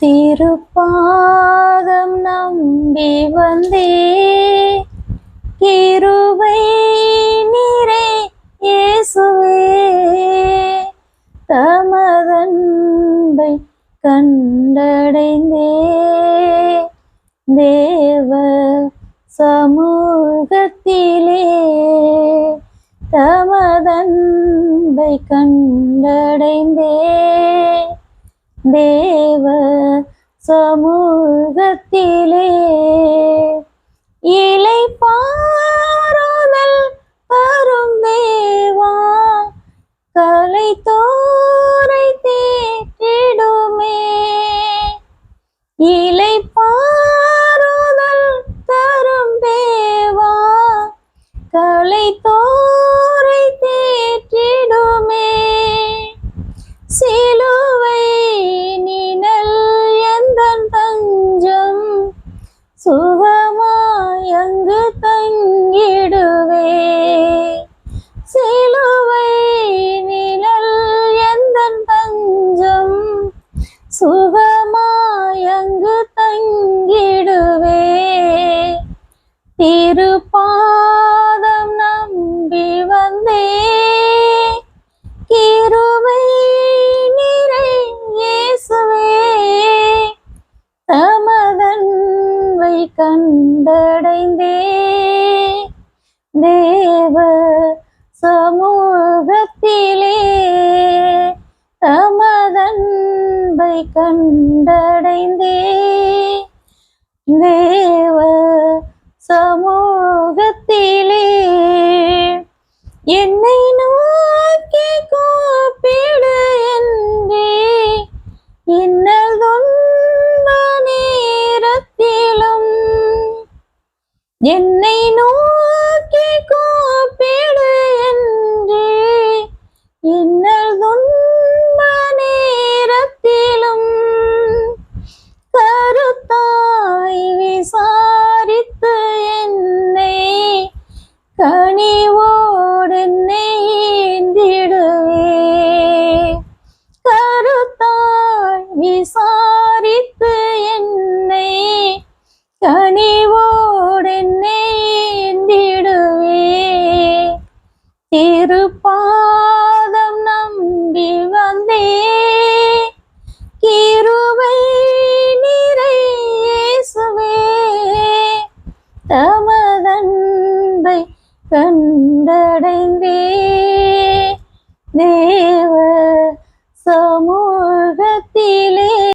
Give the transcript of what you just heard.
திருப்பாதம் நம்பி வந்தே. கிருபை நிறை இயேசுவே. தமதன்பை கண்டடைந்தே. தேவ சமூகத்திலே தமதன்பை கண்டடைந்தே. தேவ சமூகத்திலே இலை பாருதல் தரும் தேவா கலை தோரை தேற்றிடுமே. இலை சுகமாய் அங்கு தங்கிடுவே கண்டடைந்தே தேவ சமூகத்திலே தமதன்பை கண்டடைந்தே என்னை நோக்கி கூப்பிடு என்றே. இன்னல் துன்ப நேரத்திலும் கருத்தாய் விசாரித்து என்னை கனிவோடு நெய்ந்திடுவே கருத்தாய் விசாரித்து என்னை கனி திருப்பாதம் நம்பி வந்தே. கிருவை நிறை தமதன்பை கண்டடைந்தே.